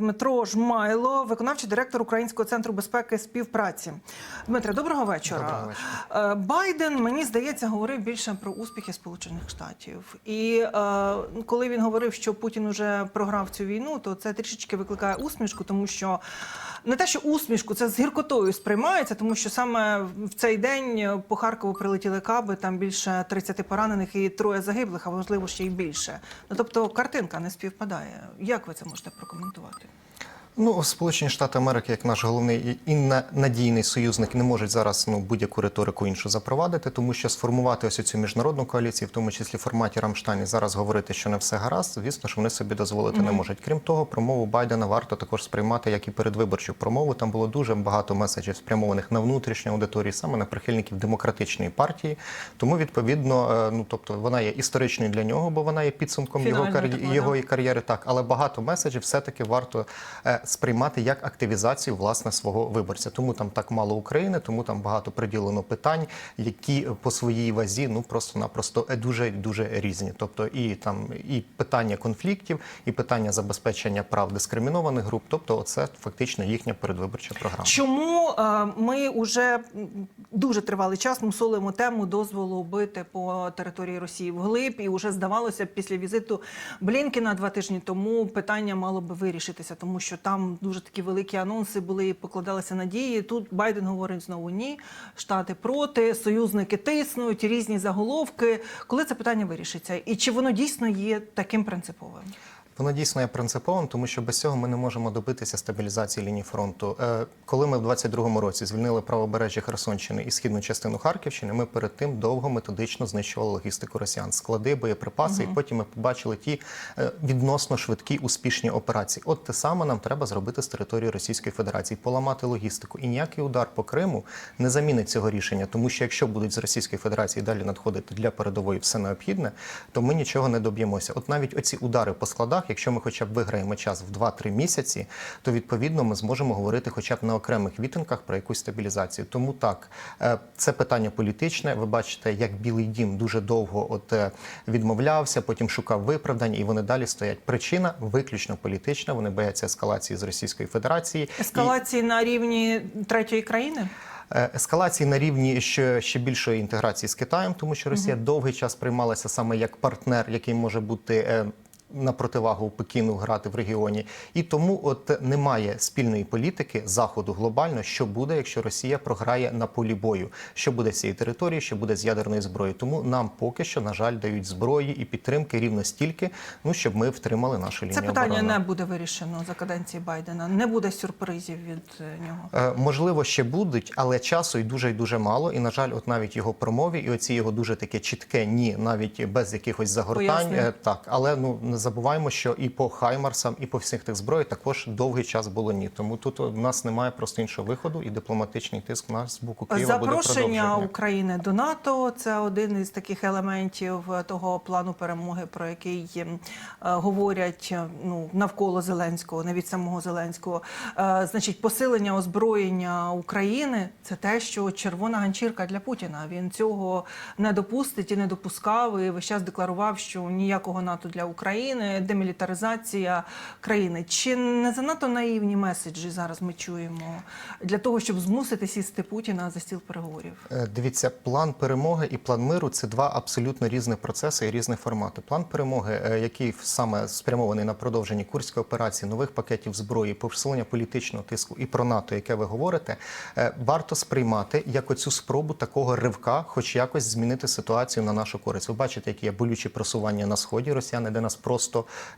Дмитро Жмайло, виконавчий директор Українського центру безпеки і співпраці. Дмитре, доброго вечора. Доброго вечора. Е, Байден, мені здається, говорив більше про успіхи Сполучених Штатів. І е, коли він говорив, що Путін уже програв цю війну, то це трішечки викликає усмішку, тому що не те, що усмішку, це з гіркотою сприймається, тому що саме в цей день по Харкову прилетіли каби, там більше 30 поранених і троє загиблих, а можливо ще й більше. Ну тобто картинка не співпадає. Як ви це можете прокоментувати? Ну, Сполучені Штати Америки, як наш головний і на- надійний союзник, не можуть зараз ну будь-яку риторику іншу запровадити, тому що сформувати ось цю міжнародну коаліцію, в тому числі в форматі Рамштайн, і зараз говорити, що не все гаразд, звісно, що вони собі дозволити не можуть. Крім того, промову Байдена варто також сприймати як і передвиборчу промову. Там було дуже багато меседжів спрямованих на внутрішню аудиторію, саме на прихильників демократичної партії. Тому відповідно, е, ну тобто вона є історичною для нього, бо вона є підсумком його Фінальною кар'єри його і кар'єри, так, але багато меседжів все-таки варто е, сприймати як активізацію власне свого виборця. Тому там так мало України, тому там багато приділено питань, які по своїй вазі ну просто-напросто е, дуже дуже різні. Тобто і там і питання конфліктів, і питання забезпечення прав дискримінованих груп. Тобто, це фактично їхня передвиборча програма. Чому е, ми вже дуже тривалий час мусолимо тему дозволу бити по території Росії вглиб, і вже здавалося після візиту Блінкена два тижні тому питання мало би вирішитися, тому що там дуже такі великі анонси були і покладалися надії. Тут Байден говорить знову ні, штати проти, союзники тиснуть, різні заголовки. Коли це питання вирішиться, і чи воно дійсно є таким принциповим? Воно дійсно є принциповим, тому що без цього ми не можемо добитися стабілізації лінії фронту. Е, Коли ми в 22-му році звільнили правобережжя Херсонщини і східну частину Харківщини, ми перед тим довго методично знищували логістику росіян, склади, боєприпаси, і потім ми побачили ті е, відносно швидкі успішні операції. От те саме нам треба зробити з території Російської Федерації, поламати логістику. І ніякий удар по Криму не замінить цього рішення, тому що якщо будуть з Російської Федерації далі надходити для передової все необхідне, то ми нічого не доб'ємося. От навіть оці удари по складах, якщо ми хоча б виграємо час в 2-3 місяці, то відповідно ми зможемо говорити хоча б на окремих вітинках про якусь стабілізацію. Тому так, е, це питання політичне. Ви бачите, як Білий Дім дуже довго от е, відмовлявся, потім шукав виправдань, і вони далі стоять. Причина виключно політична. Вони бояться ескалації з Російської Федерації. І- Ескалації на рівні третьої країни? Е, Ескалації на рівні ще, ще більшої інтеграції з Китаєм, тому що Росія довгий час приймалася саме як партнер, який може бути. На противагу Пекіну грати в регіоні, і тому от немає спільної політики заходу глобально, що буде, якщо Росія програє на полі бою, що буде з цієї території, що буде з ядерною зброєю. Тому нам поки що на жаль дають зброї і підтримки рівно стільки, ну щоб ми втримали нашу лінію Це питання оборони. не буде вирішено за каденції Байдена. Не буде сюрпризів від е, нього. Е, Можливо, ще будуть, але часу і дуже і дуже мало. І на жаль, от навіть його промові, і оці його дуже таке чітке ні, навіть без якихось загортань. Пояснень. Е, Так, але ну не забуваємо, що і по Хаймарсам, і по всіх тих зброї також довгий час було ні. Тому тут у нас немає просто іншого виходу, і дипломатичний тиск на з боку Києва Запрошення продовження. України до НАТО це один із таких елементів того плану перемоги, про який е, говорять е, ну навколо Зеленського, не від самого Зеленського. Е, Значить, посилення озброєння України це те, що червона ганчірка для Путіна. Він цього не допустить і не допускав. І весь час декларував, що ніякого НАТО для України, демілітаризація країни. Чи не занадто наївні меседжі зараз ми чуємо для того, щоб змусити сісти Путіна за стіл переговорів? Е, Дивіться, план перемоги і план миру це два абсолютно різних процеси і різні формати. План перемоги, е, який саме спрямований на продовження курської операції, нових пакетів зброї, посилення політичного тиску і про НАТО, яке ви говорите, е, варто сприймати як оцю спробу такого ривка, хоч якось змінити ситуацію на нашу користь. Ви бачите, які є болючі просування на сході росіяни, де нас просто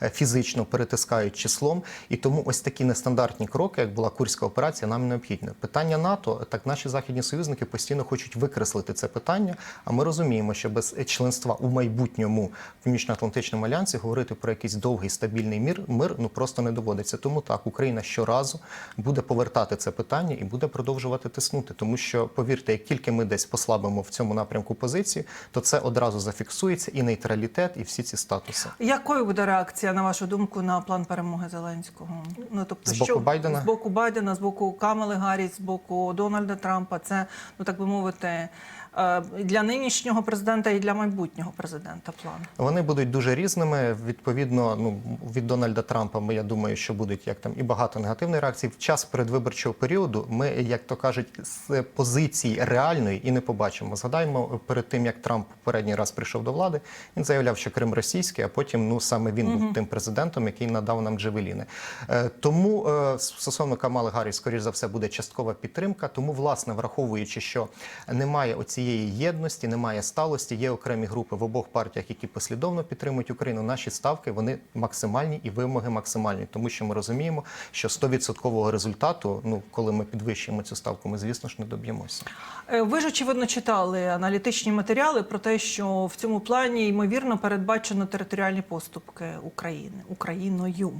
е, фізично перетискають числом. І тому ось такі нестандартні кроки, як була курська операція, нам необхідні. Питання НАТО, так наші західні союзники постійно хочуть викреслити це питання. А ми розуміємо, що без членства у майбутньому Північно-Атлантичному альянсі говорити про якийсь довгий стабільний мір мир ну просто не доводиться. Тому так Україна щоразу буде повертати це питання і буде продовжувати тиснути. Тому що повірте, як тільки ми десь послабимо в цьому напрямку позицію, то це одразу зафіксується і нейтралітет, і всі ці статуси. Якою буде реакція, на вашу думку, на план перемоги Зеленського? Ну тобто, З боку Байдена? з боку Байдена, з боку Камали Гарріс, з боку Дональда Трампа, це ну так би мовити. Е, для нинішнього президента і для майбутнього президента план? Вони будуть дуже різними. Відповідно, ну від Дональда Трампа ми я думаю, що будуть як там і багато негативної реакції. В час передвиборчого періоду ми, як то кажуть, з позиції реальної і не побачимо. Згадаємо перед тим, як Трамп попередній раз прийшов до влади, він заявляв, що Крим російський, а потім ну саме він був тим президентом, який надав нам джевеліни. Е, Тому е, стосовно Камали Гарріс, скоріш за все, буде часткова підтримка. Тому, власне, враховуючи, що немає оцієї єдності, немає сталості, є окремі групи в обох партіях, які послідовно підтримують Україну. Наші ставки вони максимальні і вимоги максимальні, тому що ми розуміємо, що 100% результату, ну коли ми підвищуємо цю ставку, ми звісно ж не доб'ємося. Е, Ви ж очевидно читали аналітичні матеріали про те, що в цьому плані ймовірно передбачено територіальні поступки України Україною.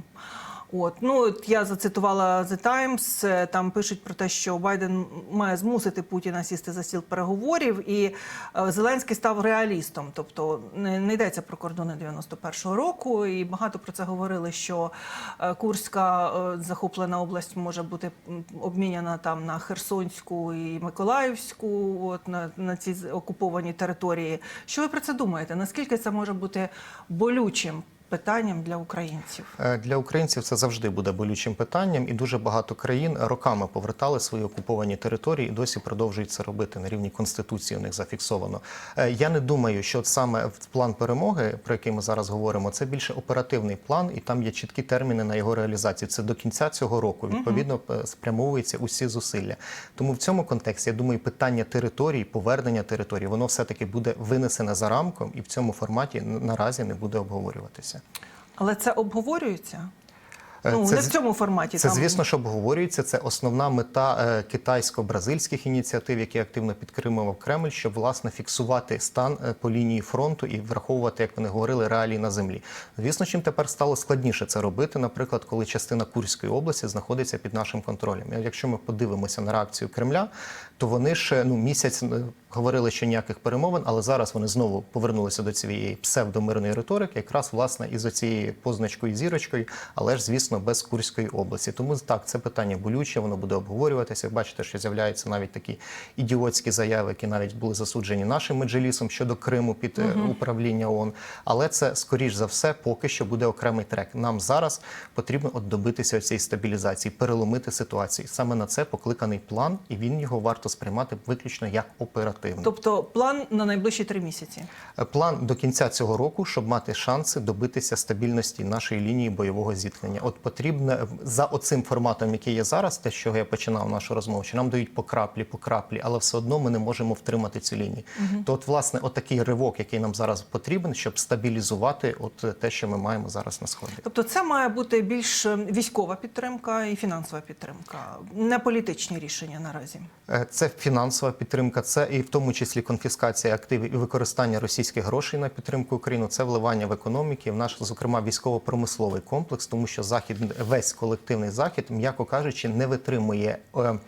От ну от я зацитувала The Times, е, Там пишуть про те, що Байден має змусити Путіна сісти за стіл переговорів, і е, Зеленський став реалістом. Тобто не, не йдеться про кордони 91-го року. І багато про це говорили, що е, Курська захоплена область може бути обміняна там на Херсонську і Миколаївську, от на, на ці окуповані території. Що ви про це думаєте? Наскільки це може бути болючим питанням для українців? Е, Для українців це завжди буде болючим питанням, і дуже багато країн роками повертали свої окуповані території і досі продовжують це робити на рівні конституції. У них зафіксовано. Е, Я не думаю, що саме план перемоги, про який ми зараз говоримо, це більше оперативний план, і там є чіткі терміни на його реалізацію. Це до кінця цього року. Відповідно, е, спрямовуються усі зусилля. Тому в цьому контексті я думаю, питання територій, повернення територій, воно все таки буде винесене за рамком, і в цьому форматі наразі не буде обговорюватися. Але це обговорюється? Е, Ну, це не в цьому форматі. Це, там... звісно, що обговорюється. Це основна мета е, китайсько-бразильських ініціатив, які активно підтримував Кремль, щоб власне фіксувати стан е, по лінії фронту і враховувати, як вони говорили, реалії на землі. Звісно, чим тепер стало складніше це робити, наприклад, коли частина Курської області знаходиться під нашим контролем. Якщо ми подивимося на реакцію Кремля, то вони ще ну місяць е, говорили, що ніяких перемовин, але зараз вони знову повернулися до цієї псевдомирної риторики, якраз власне із оцією позначкою зірочкою, але ж звісно без Курської області. Тому так це питання болюче, воно буде обговорюватися. Бачите, що з'являються навіть такі ідіотські заяви, які навіть були засуджені нашим меджелісом щодо Криму під е, управління ООН. Але це скоріш за все поки що буде окремий трек. Нам зараз потрібно от добитися цієї стабілізації, переломити ситуацію. Саме на це покликаний план, і він його варто сприймати виключно як оперативний. Тобто план на найближчі три місяці. Е, План до кінця цього року, щоб мати шанси добитися стабільності нашої лінії бойового зіткнення. От потрібно за оцим форматом, який є зараз, те, з чого я починав нашу розмову, що нам дають по краплі, по краплі, але все одно ми не можемо втримати цю лінію. То, от, власне, отакий ривок, який нам зараз потрібен, щоб стабілізувати от е, те, що ми маємо зараз на сході. Тобто, це має бути більш е, військова підтримка і фінансова підтримка, не політичні рішення наразі. Е, Це фінансова підтримка, це і в тому числі конфіскація активів і використання російських грошей на підтримку України. Це вливання в економіки, в наш, зокрема, військово-промисловий комплекс, тому що захід, весь колективний захід, м'яко кажучи, не витримує. е,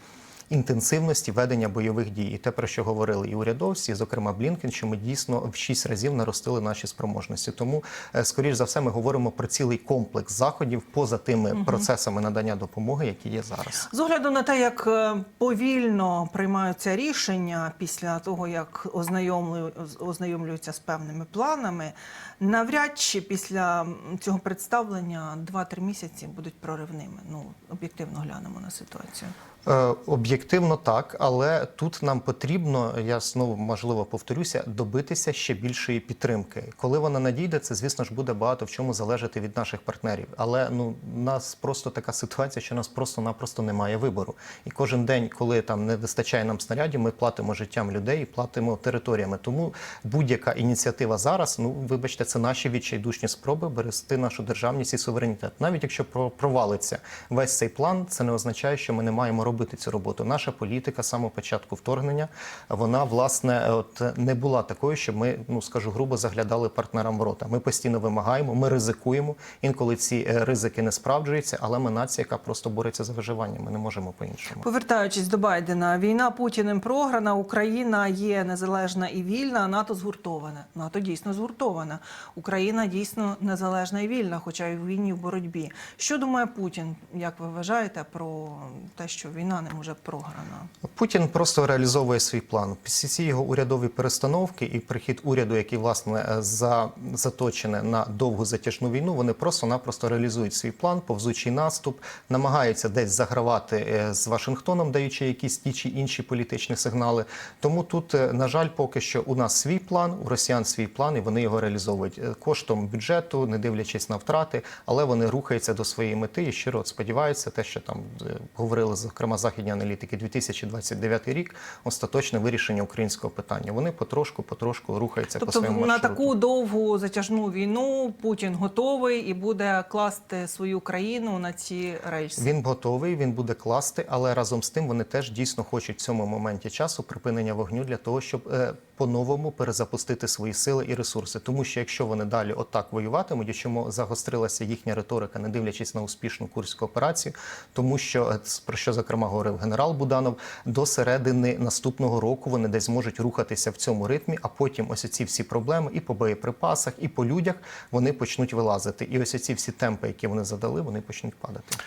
Інтенсивності ведення бойових дій, і те, про що говорили і урядовці, і, зокрема Блінкен, що ми дійсно в шість разів наростили наші спроможності. Тому, е, скоріш за все, ми говоримо про цілий комплекс заходів поза тими процесами надання допомоги, які є зараз. З огляду на те, як е, повільно приймаються рішення після того, як ознайомлю- ознайомлюються з певними планами, навряд чи після цього представлення 2-3 місяці будуть проривними. Ну об'єктивно глянемо на ситуацію. Е, Об'єктивно так, але тут нам потрібно, я знову можливо повторюся, добитися ще більшої підтримки. Коли вона надійде, це звісно ж буде багато в чому залежати від наших партнерів. Але ну нас просто така ситуація, що нас просто-напросто немає вибору. І кожен день, коли там не вистачає нам снарядів, ми платимо життям людей і платимо територіями. Тому будь-яка ініціатива зараз, ну вибачте, це наші відчайдушні спроби берегти нашу державність і суверенітет. Навіть якщо про- провалиться весь цей план, це не означає, що ми не маємо робити цю роботу. Наша політика з самого початку вторгнення, вона власне от не була такою, щоб ми, ну скажу грубо, заглядали партнерам в рота. Ми постійно вимагаємо, ми ризикуємо. Інколи ці е, ризики не справджуються, але ми нація, яка просто бореться за виживання. Ми не можемо по-іншому. Повертаючись до Байдена, війна Путіним програна, Україна є незалежна і вільна, а НАТО згуртоване. НАТО дійсно згуртоване. Україна дійсно незалежна і вільна, хоча й в війні в боротьбі. Що думає Путін, як ви вважаєте, про те, що війна не може програна? Путін просто реалізовує свій план. Після ці його урядові перестановки і прихід уряду, який власне е, за заточене на довгу затяжну війну, вони просто-напросто реалізують свій план, повзучий наступ, намагаються десь загравати е, з Вашингтоном, даючи якісь ті чи інші політичні сигнали. Тому тут, е, на жаль, поки що у нас свій план, у росіян свій план, і вони його реалізовують коштом бюджету, не дивлячись на втрати, але вони рухаються до своєї мети і щиро сподіваються, те, що там говорили зокрема західні аналітики, 2029 рік остаточне вирішення українського питання. Вони потрошку, потрошку рухаються по Тобто своєму на таку довгу затяжну війну Путін готовий і буде класти свою країну на ці рельси. Він готовий, він буде класти, але разом з тим вони теж дійсно хочуть в цьому моменті часу припинення вогню для того, щоб е, по-новому перезапустити свої сили і ресурси. Тому що якщо вони далі отак воюватимуть, чому загострилася їхня риторика, не дивлячись на успішну курську операцію, тому що е, про що зокрема говорив генерал Буданов, до середини наступного року вони десь зможуть рухатися в цьому ритмі, а потім ось ці всі проблеми і по боєприпасах, і по людях вони почнуть вилазити. І ось ці всі темпи, які вони задали, вони почнуть падати.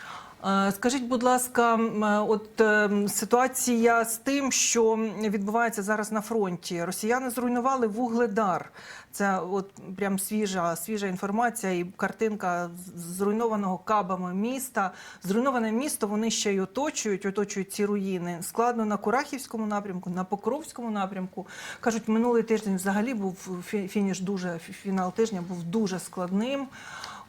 Е, Скажіть, будь ласка, е, от е, ситуація з тим, що відбувається зараз на фронті. Росіяни зруйнували вугледар. Це от прям свіжа, свіжа інформація і картинка зруйнованого кабами міста. Зруйноване місто вони ще й оточують, оточують ці руїни. Складно на Курахівському напрямку, на Покровському напрямку. Кажуть, минулий тиждень взагалі був фініш дуже фінал тижня був дуже складним.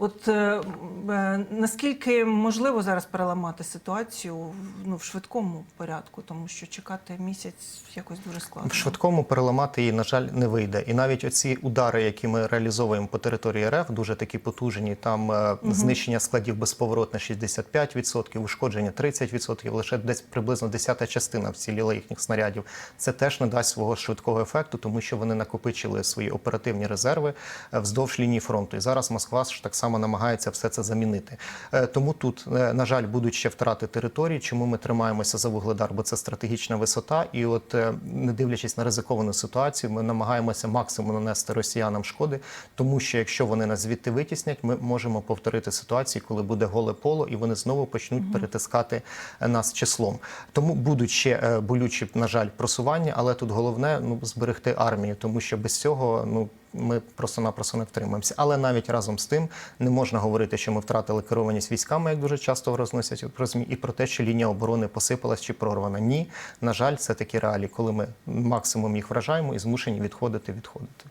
От е, е, наскільки можливо зараз переламати ситуацію в- ну, в швидкому порядку, тому що чекати місяць якось дуже складно. В швидкому переламати її, на жаль, не вийде. І навіть оці удари, які ми реалізовуємо по території РФ, дуже такі потужні. Там е, знищення складів безповоротне 65%, ушкодження 30%, лише десь приблизно десята частина вціліла їхніх снарядів. Це теж не дасть свого швидкого ефекту, тому що вони накопичили свої оперативні резерви е, вздовж лінії фронту. І зараз Москва ж так само намагається все це замінити. Е, Тому тут, е, на жаль, будуть ще втрати території. Чому ми тримаємося за вугледар? Бо це стратегічна висота, і от е, не дивлячись на ризиковану ситуацію, ми намагаємося максимум нанести росіянам шкоди, тому що якщо вони нас звідти витіснять, ми можемо повторити ситуацію, коли буде голе поло, і вони знову почнуть перетискати нас числом. Тому будуть ще болючі, на жаль, просування, але тут головне ну зберегти армію, тому що без цього ну. Ми просто-напросто не втримаємося. Але навіть разом з тим не можна говорити, що ми втратили керованість військами, як дуже часто розносять про ЗМІ, і про те, що лінія оборони посипалась чи прорвана. Ні, на жаль, це такі реалії, коли ми максимум їх вражаємо і змушені відходити, відходити.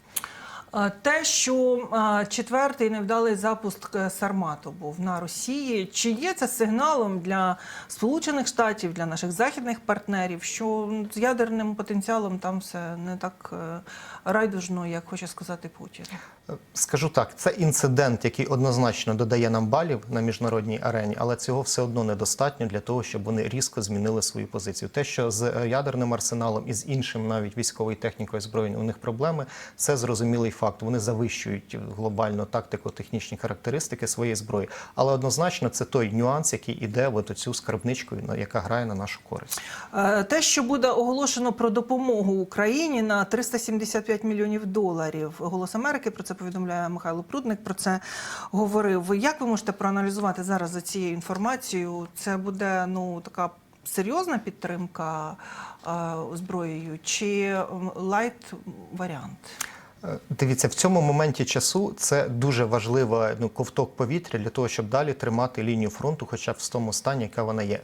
Е, Те, що е, четвертий невдалий запуск е, Сармату був на Росії, чи є це сигналом для Сполучених Штатів, для наших західних партнерів, що з ядерним потенціалом там все не так райдужно, як хоче сказати Путін? Скажу так, це інцидент, який однозначно додає нам балів на міжнародній арені, але цього все одно недостатньо для того, щоб вони різко змінили свою позицію. Те, що з е, ядерним арсеналом і з іншим, навіть військовою технікою збройною, у них проблеми, це зрозумілий факт. Вони завищують глобально тактико-технічні характеристики своєї зброї. Але однозначно це той нюанс, який іде в оцю скарбничку, яка грає на нашу користь. Е, Те, що буде оголошено про допомогу Україні на 375 мільйонів доларів. Голос Америки про це повідомляє Михайло Прудник. Про це говорив. Як ви можете проаналізувати зараз за цією інформацією? Це буде ну така серйозна підтримка е, зброєю чи лайт варіант? Е, Дивіться, в цьому моменті часу це дуже важлива ну, ковток повітря для того, щоб далі тримати лінію фронту, хоча б в тому стані, яка вона є.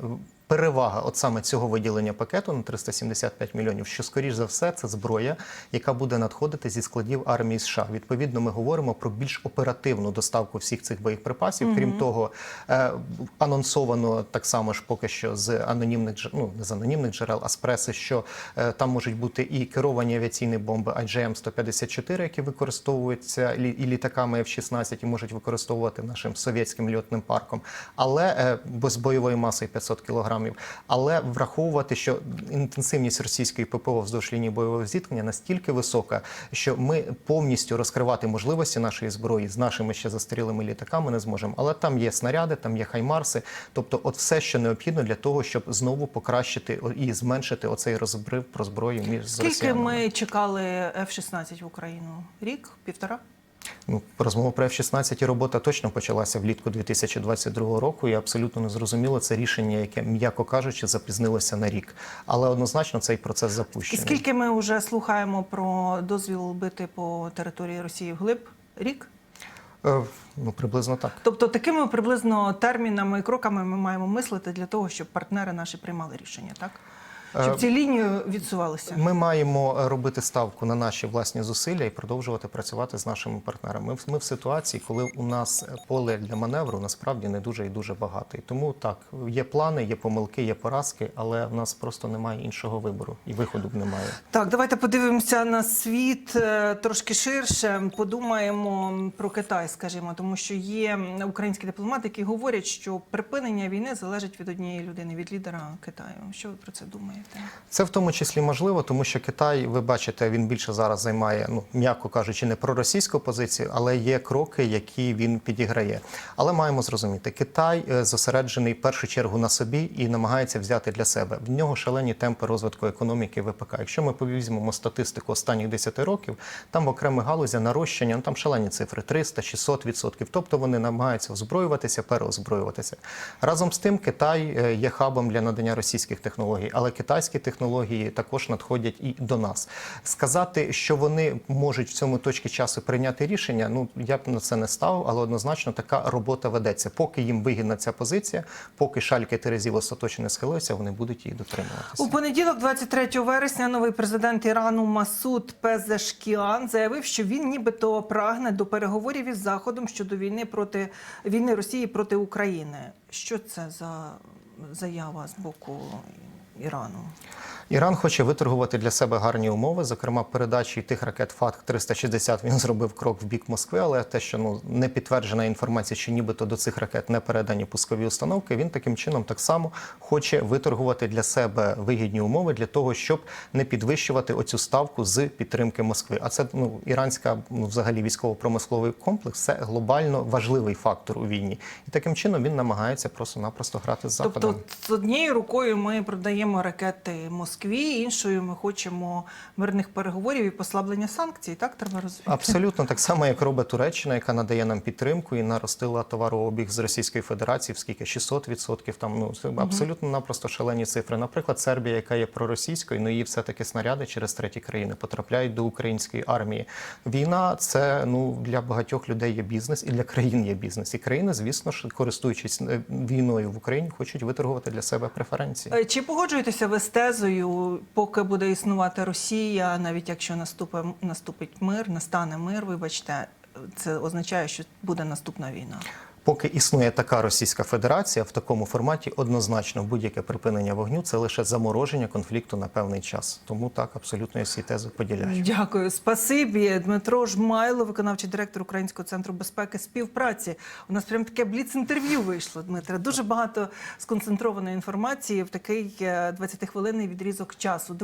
Перевага от саме цього виділення пакету на 375 мільйонів, що скоріш за все це зброя, яка буде надходити зі складів армії США. Відповідно, ми говоримо про більш оперативну доставку всіх цих боєприпасів. Крім того, е, анонсовано так само ж поки що з анонімних джер- ну, не з анонімних джерел, а з преси, що е, там можуть бути і керовані авіаційні бомби IGM-154, які використовуються і літаками F-16 і можуть використовувати нашим совєтським льотним парком, але е, бо з бойовою масою 500 кілограмів. Але враховувати, що інтенсивність російської ППО вздовж лінії бойового зіткнення настільки висока, що ми повністю розкривати можливості нашої зброї з нашими ще застарілими літаками не зможемо. Але там є снаряди, там є хаймарси, тобто, от все, що необхідно для того, щоб знову покращити і зменшити оцей розбрив про зброю між з Скільки росіянами. ми чекали F-16 в Україну? Рік, півтора? Ну, розмова про F-16 і робота точно почалася влітку 2022 року, і абсолютно не зрозуміло це рішення, яке, м'яко кажучи, запізнилося на рік. Але однозначно цей процес І скільки ми вже слухаємо про дозвіл бити по території Росії вглиб? Рік? Е, Ну, приблизно так. Тобто такими приблизно термінами і кроками ми маємо мислити для того, щоб партнери наші приймали рішення, так? Щоб Е, ці лінії відсувалися. Ми маємо робити ставку на наші власні зусилля і продовжувати працювати з нашими партнерами. Ми в, ми в ситуації, коли у нас поле для маневру насправді не дуже і дуже багато. І тому так є плани, є помилки, є поразки, але в нас просто немає іншого вибору і виходу б немає. Так, давайте подивимося на світ е, трошки ширше. Подумаємо про Китай, скажімо, тому що є українські дипломати, які говорять, що припинення війни залежить від однієї людини, від лідера Китаю. Що ви про це думаєте? Це в тому числі можливо, тому що Китай, ви бачите, він більше зараз займає, ну м'яко кажучи, не проросійську позицію, але є кроки, які він підіграє. Але маємо зрозуміти, Китай е, зосереджений в першу чергу на собі і намагається взяти для себе. В нього шалені темпи розвитку економіки ВПК. Якщо ми повізьмемо статистику останніх 10 років, там в окремих галузях нарощення, ну там шалені цифри 300-600 відсотків. Тобто вони намагаються озброюватися, переозброюватися. Разом з тим, Китай е, є хабом для надання російських технологій, але китайські технології також надходять і до нас. Сказати, що вони можуть в цьому точці часу прийняти рішення, ну я б на це не ставив, але однозначно така робота ведеться. Поки їм вигідна ця позиція, поки шальки Терезів остаточно не схилилися, вони будуть її дотримуватися. У понеділок, 23 вересня, новий президент Ірану Масуд Пезешкіан заявив, що він нібито прагне до переговорів із Заходом щодо війни проти війни Росії проти України. Що це за заява з боку Ірану? Іран хоче виторгувати для себе гарні умови, зокрема передачі тих ракет ФАТК 360 Він зробив крок в бік Москви, але те, що ну не підтверджена інформація, що нібито до цих ракет не передані пускові установки. Він таким чином так само хоче виторгувати для себе вигідні умови для того, щоб не підвищувати оцю ставку з підтримки Москви. А це ну іранська ну взагалі військово-промисловий комплекс це глобально важливий фактор у війні, і таким чином він намагається просто-напросто грати з заходом. Тобто, з однією рукою ми продаємо ракети Москві, іншою ми хочемо мирних переговорів і послаблення санкцій. Так треба розуміти? Абсолютно так само, як робить Туреччина, яка надає нам підтримку і наростила товарообіг з Російської Федерації в скільки 600%. Там ну абсолютно напросто шалені цифри. Наприклад, Сербія, яка є проросійською, ну її все таки снаряди через треті країни потрапляють до української армії. Війна це ну для багатьох людей є бізнес, і для країн є бізнес. І країни, звісно ж, користуючись е, війною в Україні, хочуть виторгувати для себе преференції. Е, Чи погоджуєтеся ви з тезою, поки буде існувати Росія, навіть якщо наступить, наступить мир, настане мир, вибачте, це означає, що буде наступна війна. Поки існує така Російська Федерація в такому форматі, однозначно будь-яке припинення вогню це лише замороження конфлікту на певний час. Тому так абсолютно я всі тези поділяю. Дякую, спасибі. Дмитро Жмайло, виконавчий директор Українського центру безпеки співпраці. У нас прям таке бліц-інтерв'ю вийшло. Дмитре. Дуже багато сконцентрованої інформації в такий 20-хвилинний відрізок часу.